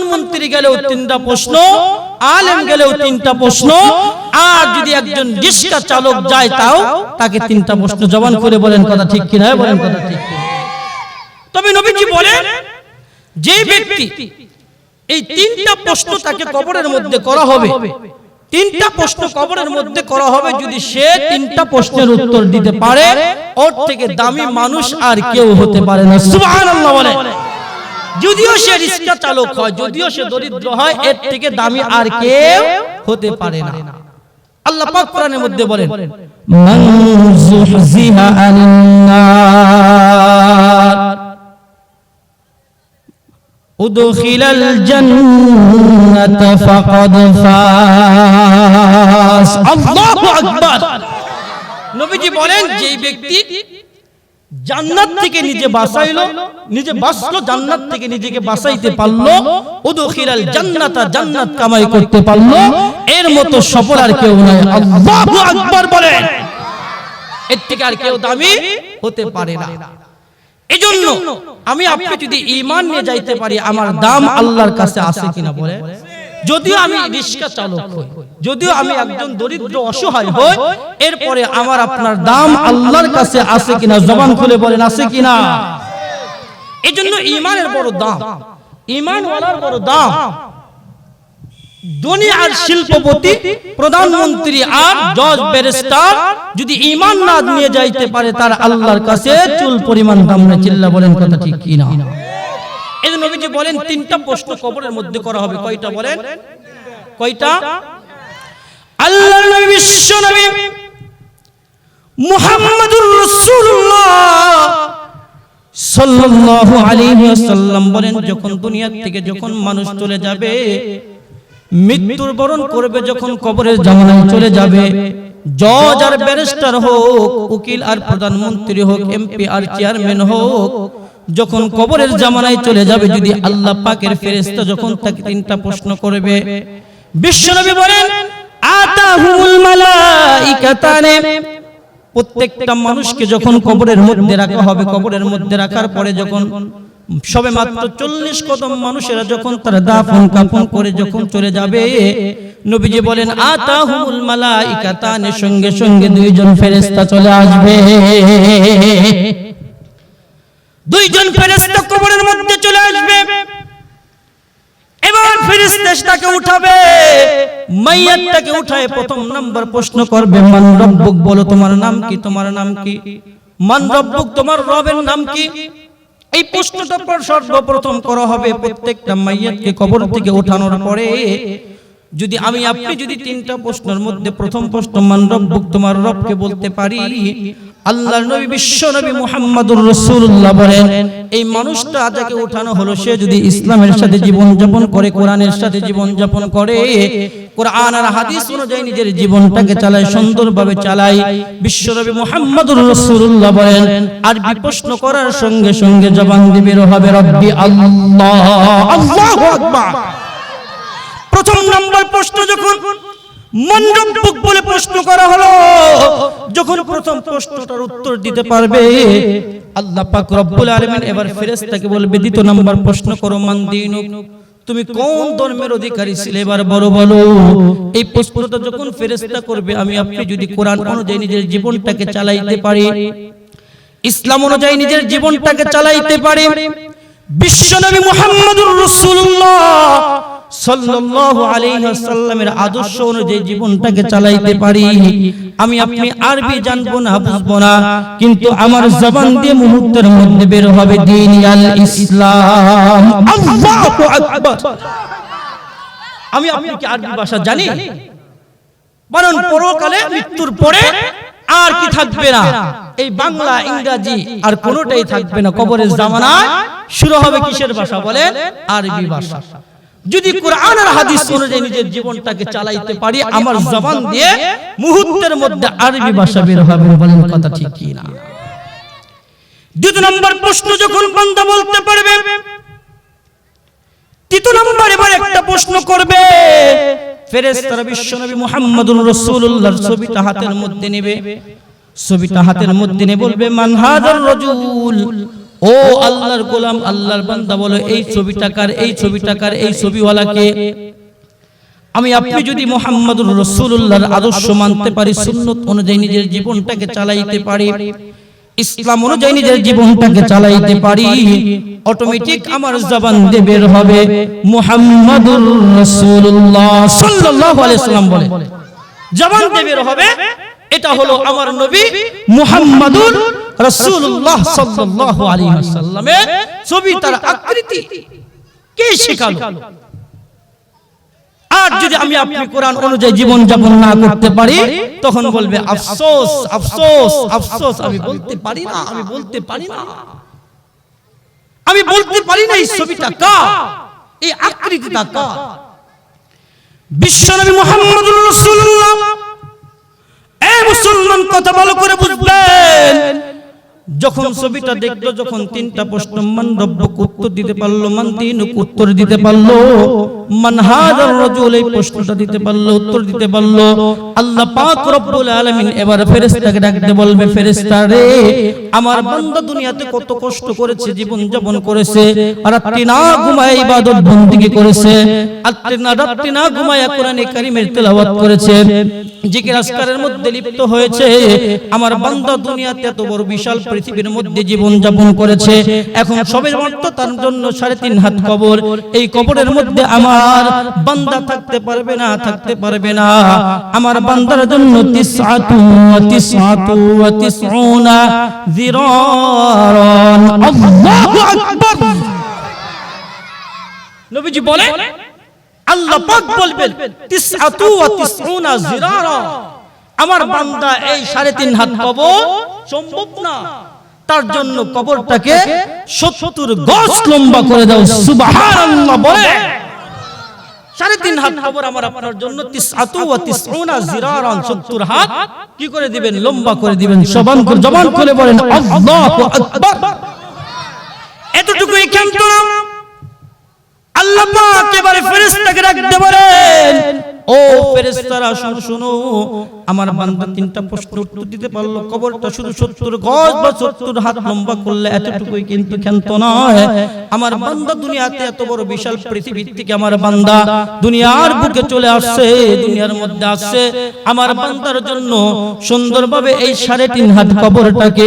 প্রধানমন্ত্রী গেলেও তিনটা প্রশ্ন আলেম গেলেও তিনটা প্রশ্ন আর যদি একজন রিক্সা চালক যায় তাও তাকে তিনটা প্রশ্ন জবান করে বলেন কথা ঠিক কিনা বলেন কথা ঠিক তবে নবীজি বলেন যে ব্যক্তি এই তিনটা প্রশ্ন তাকে কবরের মধ্যে করা হবে। তিনটা প্রশ্ন কবরের মধ্যে করা হবে যদি সে তিনটা প্রশ্নের উত্তর দিতে পারে ওর থেকে দামি মানুষ আর কেউ হতে পারে না। সুবহানাল্লাহ বলে। যদিও সে রিক্সা চালক হয় যদিও সে দরিদ্র হয় এর থেকে দামি আর কেউ হতে পারে না। আল্লাহ পাক কোরআনের মধ্যে বলেন মান যুহজিহা আনিন নার উদখিল আল জান্নাত ফাকাদ ফাস। আল্লাহু আকবার। নবীজি বলেন যেই ব্যক্তি জান্নাত থেকে নিজে বাঁচাইলো নিজে বাঁচলো জান্নাত থেকে নিজেকে বাঁচাইতে পারল উদখিলাল জান্নাতা জান্নাত কামাই করতে পারল এর মতো সফল আর কেউ নয় আল্লাহু আকবার বলেন। এর থেকে আর কেউ দামি হতে পারে না। এজন্য আমি আপনি যদি ঈমান নিয়ে যাইতে পারি আমার দাম আল্লাহর কাছে আছে কিনা বলে যদিও আমি রিক্সা চালক হই যদিও আমি একজন দরিদ্র অসহায় হই এরপরে আমার আপনার দাম আল্লাহর কাছে আছে কিনা জবান খুলে বলেন আছে কিনা? এই জন্য ইমানের বড় দাম ইমানওয়ালার বড় দাম। ধনী আর শিল্পপতি প্রধানমন্ত্রী আর জজ ব্যারিস্টার যদি ইমান না নিয়ে যাইতে পারে তার আল্লাহর কাছে চুল পরিমাণ দাম না চিল্লা বলেন কথা ঠিক কি না এই জন্য নবীজি বলেন তিনটা প্রশ্ন কবরের মধ্যে করা হবে। কয়টা বলেন? কয়টা? আল্লাহর নবী, বিশ্ব নবী, মুহাম্মাদুর রাসূলুল্লাহ সাল্লাল্লাহু আলাইহি ওয়াসাল্লাম বলেন, যখন দুনিয়া থেকে যখন মানুষ চলে যাবে, মৃত্যুর বরণ করবে, যখন কবরের জামানায় চলে যাবে, জজ আর ব্যারিস্টার হোক, উকিল আর প্রধানমন্ত্রী হোক, এমপি আর চেয়ারম্যান হোক যখন কবরের জামানায় চলে যাবে যদি আল্লাহ পাকের ফেরেশতা যখন তাকে তিনটা প্রশ্ন করবে বিশ্বনবী বলেন আতাহুমুল মালাইকাতানে। প্রত্যেকটা মানুষকে যখন কবরের মধ্যে রাখা হবে কবরের মধ্যে রাখার পরে যখন সবে মাত্র চল্লিশ কদম মানুষেরা যখন তারা দাফন কাফন করে যখন চলে যাবে নবীজি বলেন আতাহুমুল মালাইকাতানের সঙ্গে সঙ্গে দুইজন ফেরেশতা চলে আসবে। দুইজন ফেরেশতা কবরের মধ্যে চলে আসবে। এবার ফেরেশতাকে উঠাবে। মাইয়াতটাকে উঠায় প্রথম নাম্বার প্রশ্ন করবে, মান রব্বুক বলো তোমার নাম কি? তোমার নাম কি? মান রব্বুক, তোমার রবের নাম কি? এই প্রশ্নটা সর্বপ্রথম করা হবে প্রত্যেকটা মাইয়াতকে কবর থেকে উঠানোর পরে। যদি আমি আপনি যদি তিনটা প্রশ্নের মধ্যে প্রথম প্রশ্ন মান রব্বুক তোমার রবকে বলতে পারি আল্লাহর নবী বিশ্ব নবী মুহাম্মদুর রাসূলুল্লাহ বলেন এই মানুষটা যাকে ওঠানো হলো সে যদি ইসলামের সাথে জীবন যাপন করে কোরআনের সাথে জীবন যাপন করে কোরআন আর হাদিস অনুযায়ী নিজের জীবনটাকে চালায় সুন্দরভাবে চালায় বিশ্ব নবী মুহাম্মদুর রাসূলুল্লাহ বলেন আর প্রশ্ন করার সঙ্গে সঙ্গে জবান দিবে হবে রব্বি আল্লাহ আল্লাহু। আকবার প্রথম নম্বর প্রশ্ন যখন বলে প্রশ্ন করা হলো, যখন প্রথম প্রশ্নটার উত্তর দিতে পারবে, আল্লাহ পাক রব্বুল এবার বলবে, দ্বিতীয় নম্বর প্রশ্ন করো, মান তুমি কোন ধর্মের অধিকারী ছিলে? এবার বড় বলো। এই প্রশ্নটা যখন ফেরেশতা করবে, আমি আপনি যদি কোরআন অনুযায়ী নিজের জীবনটাকে চালাইতে পারি, ইসলাম অনুযায়ী নিজের জীবনটাকে চালাইতে পারি বিশ্বনবী মুহাম্মদুর রাসূলুল্লাহ মৃত্যুর পরে আর কি থাকবে না? এই বাংলা, ইংরাজি আর কোনোটাই থাকবে না। কবরের জামানায় শুরু হবে কিসের ভাষা বলে আরবি ভাষা। যদি কোরআন আর হাদিস অনুযায়ী নিজের জীবনটাকে চালাইতে পারি আমার জবান দিয়ে মুহূর্তের মধ্যে আরবি ভাষা বের হবে বলেন কথা ঠিক কি না দ্বিতীয় নম্বর প্রশ্ন যখন বান্দা বলতে পারবে তৃতীয় নম্বর এবার একটা প্রশ্ন করবে ফেরেশতারা বিশ্বনবী মুহাম্মদুর রাসূলুল্লাহর ছবিটা হাতের মধ্যে নেবে। ছবিটা হাতের মধ্যে নিয়ে বলবে মান হাদার রাজুল। ও আল্লাহর গোলাম আল্লাহর বান্দা বলো এই ছবিটাকার এই ছবিটাকার এই ছবিওয়ালাকে আমি আপনি যদি মোহাম্মদুর রসুল্লাহর আদর্শ মানতে পারি সুন্নত অনুযায়ী নিজের জীবনটাকে চালাইতে পারি ইসলাম অনুযায়ী নিজের জীবনটাকে চালাইতে পারি অটোমেটিক আমার জবান দিয়ে বের হবে মোহাম্মদুর রসুল্লাহ সাল্লাল্লাহু আলাইহি সাল্লাম বলে। জবান দিয়ে বের হবে এটা হলো আমার নবী মুহাম্মাদুর রাসূলুল্লাহ সাল্লাল্লাহু আলাইহি ওয়াসাল্লামের ছবি তার আকৃতি। কে শেখালো? আর যদি আমি আপনি কোরআন অনুযায়ী জীবন যাপন না করতে পারি তখন বলবে আফসোস আফসোস আফসোস আমি বলতে পারি না আমি বলতে পারি না। আমি বলতে পারি না এই ছবিটা কা এই আকৃতিটা কা বিশ্বনবী মুহাম্মদুর রাসূলুল্লাহ মুসলমান কথা ভালো করে বুঝবেন। যখন ছবিটা দেখল যখন তিনটা প্রশ্ন মান উত্তর দিতে পারল মান উত্তর দিতে পারল। মান হাজার রাজুল এই প্রশ্নটা দিতে পারল উত্তর দিতে পারল। আল্লাহ পাক রব্বুল আলামিন এবার ফেরেশতাকে ডাকতে বলবে ফেরেশতা রে আমার বান্দা দুনিয়াতে কত কষ্ট করেছে জীবন যাপন করেছে রাত্রি না ঘুমায় ইবাদত বন্দেগী করেছে রাত্রি না রাত্রি না ঘুমায় কোরআনে কারীমের তেলাওয়াত করেছে জিকির আজকারের মধ্যে লিপ্ত হয়েছে আমার বান্দা দুনিয়াতে এত বড় বিশাল পৃথিবীর মধ্যে জীবন যাপন করেছে এখন সবের অর্থ তার জন্য সাড়ে তিন হাত কবর। এই কবরের মধ্যে আমার বান্দা থাকতে পারবে না, থাকতে পারবে না। আমার বান্দার জন্য আমার বান্দা এই সাড়ে তিন হাত কবর সম্ভব না। তার জন্য কবরটাকে সত্তর গজ লম্বা করে দাও সুবহানাল্লাহ বলে। সাড়ে তিন হাত কবর আমার আপনার জন্য। তিসআতু ওয়া তিসউনা যিরারান সত্তর হাত। কি করে দিবেন? লম্বা করে দিবেন? জবান জবান করে বলেন এতটুকু তো আল্লাহ পাক এবারে ফেরেশতাকে রাখতে পারেন ও ফেরেশতারা শুনো শুনো আমার বান্দা তিনটা প্রশ্ন উত্তর দিতে পারল কবরটা শুধু 70 গজ বা 70 হাত লম্বা করলে এতটুকুই কিন্তু ক্ষান্ত নয়। আমার বান্দা দুনিয়াতে এত বড় বিশাল পৃথিবী থেকে আমার বান্দা দুনিয়ার বুকে চলে আসছে দুনিয়ার মধ্যে আসছে। আমার বান্দার জন্য সুন্দরভাবে এই সাড়ে তিন হাত কবরটাকে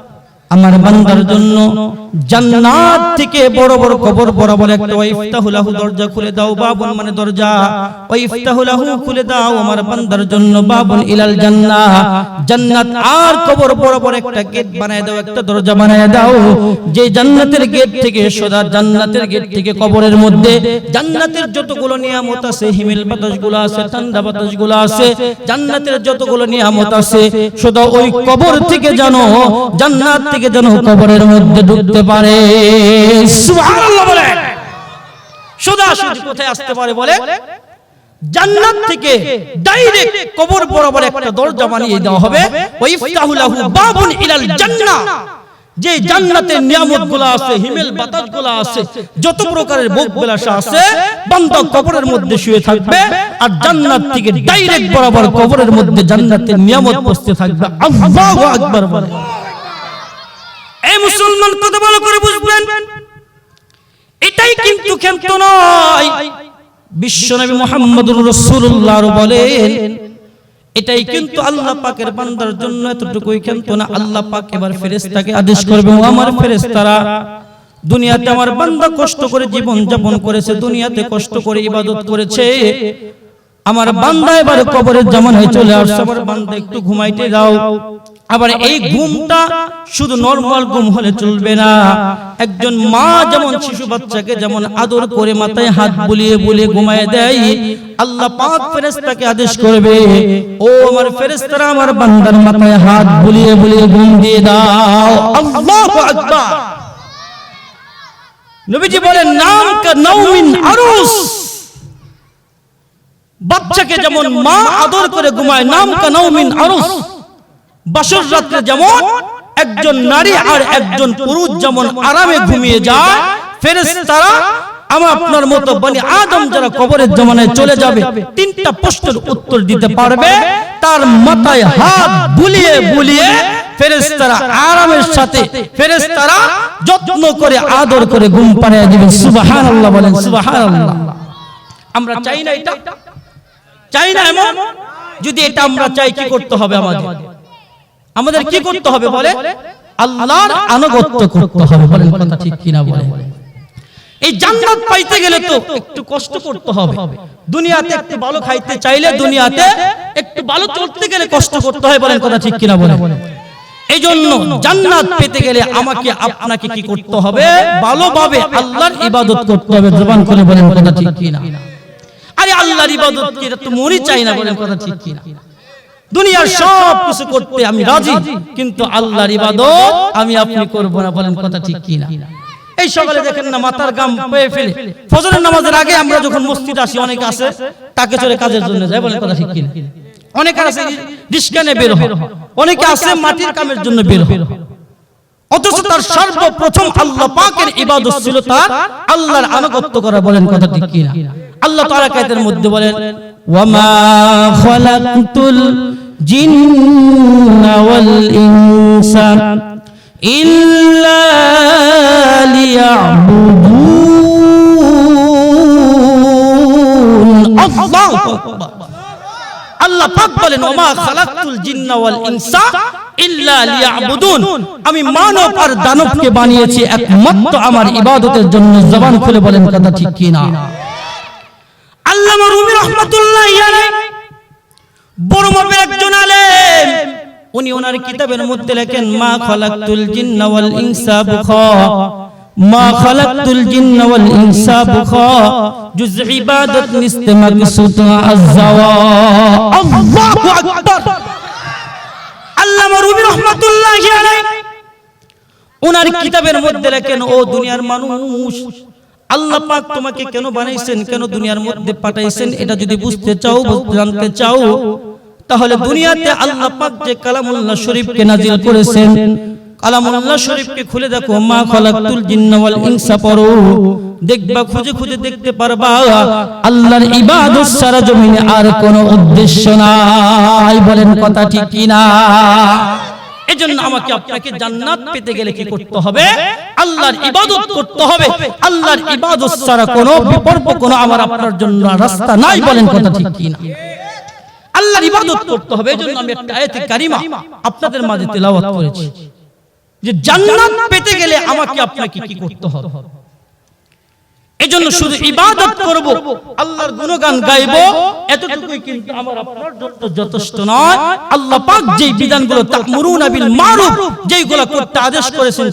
আমার বান্দার জন্য জান্নাত থেকে বড় বড় কবর বরাবর একটা ওয়াইফতাহু লাহু দরজা খুলে দাও বাবুন মানে দরজা। ওয়াইফতাহু লাহু খুলে দাও আমার বান্দার জন্য বাবুন ইলাল জান্নাহ। জান্নাত আর কবর বরাবর একটা গেট বানায় দাও, একটা দরজা বানায় দাও। যে জান্নাতের গেট থেকে সদা জান্নাতের গেট থেকে কবরের মধ্যে জান্নাতের যতগুলো নিয়ামত আছে, হিমেল বাতাসগুলো আছে, ঠান্ডা বাতাসগুলো আছে, জান্নাতের যতগুলো নিয়ামত আছে সদা ওই কবর থেকে জানো, জান্নাত থেকে যেন কবরের মধ্যে ঢুকতে পারে। সুবহানাল্লাহ বলে। কোথায় আসতে পারে বলে? জান্নাত থেকে ডাইরেক্ট কবর বরাবর একটা দরজা বানিয়ে দেওয়া হবে। ওয়াইফতাহু লাহু বাবুন ইলাল জান্নাহ। যে জান্নাতের নিয়ামতগুলো আছে হিমেল বাতাসগুলো আছে যত প্রকারের ভোগ বিলাসা আছে বান্দা কবরের মধ্যে শুয়ে থাকবে আর জান্নাত থেকে ডাইরেক্ট বরাবর কবরের মধ্যে জান্নাতের নিয়ামত বসতে থাকবে। আল্লাহু আকবার বলে। মুসলমান কত ভালো করে বুঝবেন? এটাই কিন্তু ক্ষান্ত নয়। বিশ্বনবী মুহাম্মদুর রাসূলুল্লাহ বলেন এটাই কিন্তু আল্লাহ পাকের বান্দার জন্য এতটুকুই ক্ষান্ত না। আল্লাহ পাক এবার ফেরেশতাকে আদেশ করবে, ও আমার ফেরেশতারা, দুনিয়াতে আমার বান্দা কষ্ট করে জীবন যাপন করেছে, দুনিয়াতে কষ্ট করে ইবাদত করেছে আমার বান্দা এবার কবরের জামানায় চলে আসছে। আমার বান্দা একটু ঘুমাইতে দাও আবার এই ঘুমটা শুধু নরমাল ঘুম হলে চলবে না। একজন মা যেমন শিশু বাচ্চাকে যেমন আদর করে মাথায় হাত বুলিয়ে বুলিয়ে ঘুমায় দেয় আল্লাহ পাক ফেরেশতাকে আদেশ করবে ও আমার ফেরেশতারা আমার বান্দার মাথায় হাত বুলিয়ে বুলিয়ে ঘুম দিয়ে দাও। আল্লাহু আকবার। নবীজি বলেন নাম কা নাউমিন আরুস। বাচ্চাকে যেমন মা আদর করে ঘুমায় নাম কা নাউমিন আরুস। বাসর রাত্রে যেমন একজন নারী আর একজন পুরুষ যেমন আরামে ঘুমিয়ে যায় ফেরেশতারা আমার আপনার মতো বনি আদম যারা কবরের জমানায় চলে যাবে তিনটা প্রশ্নের উত্তর দিতে পারবে তার মাথায় হাত বুলিয়ে বুলিয়ে ফেরেশতারা আরামের সাথে ফেরেশতারা যত্ন করে আদর করে ঘুম পাড়িয়ে দিবে। সুবহানাল্লাহ বলেন সুবহানাল্লাহ আমরা চাই না এটা চাই না এমন? যদি এটা আমরা চাই, কি করতে হবে আমাদের? আমাদের কি করতে হবে বলে? আল্লাহর আনুগত্য করতে হবে বলেন কথা ঠিক কিনা বলে? এই জান্নাত পাইতে গেলে তো একটু কষ্ট করতে হবে। দুনিয়াতে একটু ভালো খাইতে চাইলে দুনিয়াতে একটু ভালো চলতে গেলে কষ্ট করতে হয় বলেন কথা ঠিক কিনা বলে? এই জন্য জান্নাত পেতে গেলে আমাকে, আপনাকে কি করতে হবে? ভালোভাবে আল্লাহর ইবাদত করতে হবে, জবান করে বলেন কথা ঠিক কিনা? আল্লাহর ইবাদত কি এটা তো মরি চাই না বলেন কথা ঠিক কিনা। দুনিয়ার সব কিছু করতে আমি রাজি, কিন্তু আল্লাহর ইবাদত আমি আপনি করব না বলেন কথা ঠিক কিনা। এই সকালে দেখেন না মাথার গাম পেয়ে ফেলে। ফজরের নামাজের আগে আমরা যখন মসজিদ আসি, অনেকে আছে, তাকে চলে কাজের জন্য যায় বলেন কথা ঠিক কিনা। অনেকে আছে রিস্কানে বের হয় অনেকে আছে মাটির কামের জন্য বের হয় অথচ তার সর্বপ্রথম আল্লাহ পাকের ইবাদত ছিল তার আল্লাহর আনুগত্য করা বলেন কথা ঠিক কিনা। আল্লাহ তাআলা কায়দের মধ্যে বলেন ওয়ামা খালাকতুল জিন্না ওয়াল ইনসা ইল্লা লিয়াবুদুন আল্লাহু আকবার। আল্লাহ পাক বলেন ওমা খালাকতুল জিন্না ওয়াল ইনসা আমি মানব আর দানবকে বানিয়েছি একমাত্র আমার ইবাদতের জন্য। জবান খুলে বলেন কথা ঠিক কি না আল্লামা রুমি রহমাতুল্লাহ বড় মাপের একজন আলেম, উনি ওনার কিতাবের মধ্যে লেখেন, মা খালাকতুল জিন্না ওয়াল ইনসা বুখা। মা খালাকতুল জিন্না ওয়াল ইনসা বুখা। জুজ ইবাদত নিস্তে মাকসুদ আযওয়া আল্লাহু আকবার। আল্লামা রুমি রহমাতুল্লাহি আলাইহি। ওনার কিতাবের মধ্যে লেখেন, ও দুনিয়ার মানুষ আল্লাহ পাক তোমাকে কেন বানাইছেন, কেন দুনিয়ার মধ্যে পাঠাইছেন, এটা যদি বুঝতে চাও, জানতে চাও, তাহলে দুনিয়াতে আল্লাহ পাক যে কালামুল্লাহ শরীফকে নাজিল করেছেন, কালামুল্লাহ খুলে দেখো, মা ইনসা পড়ো, দেখবা, খুঁজে খুঁজে দেখতে পারবা, আল্লাহর ইবাদত সারা জমিনে আর কোনো উদ্দেশ্য নাই, বলেন কথা ঠিক কি না এজন্য আমাকে আপনাকে জান্নাত পেতে গেলে কি করতে হবে? আল্লাহর ইবাদত করতে হবে। আল্লাহর ইবাদত ছাড়া কোনো বিকল্প কোনো আমার আপনার জন্য রাস্তা নাই বলেন কথা ঠিক কি না? আল্লাহর ইবাদত করতে হবে এজন্য আমি একটা আয়াতে কারিমা আপনাদের মাঝে তেলাওয়াত করেছি। যে জান্নাত পেতে গেলে আমাকে আপনাকে কি করতে হবে? এজন্য শুধু ইবাদত করব আল্লাহর গুণগান গাইব এতটুকুই কিন্তু আমার আপনার জন্য যথেষ্ট নয়। আল্লাহ পাক যেই বিধানগুলো তাকমুরুনা বিল মারুফ যেইগুলো করতে আদেশ করেছেন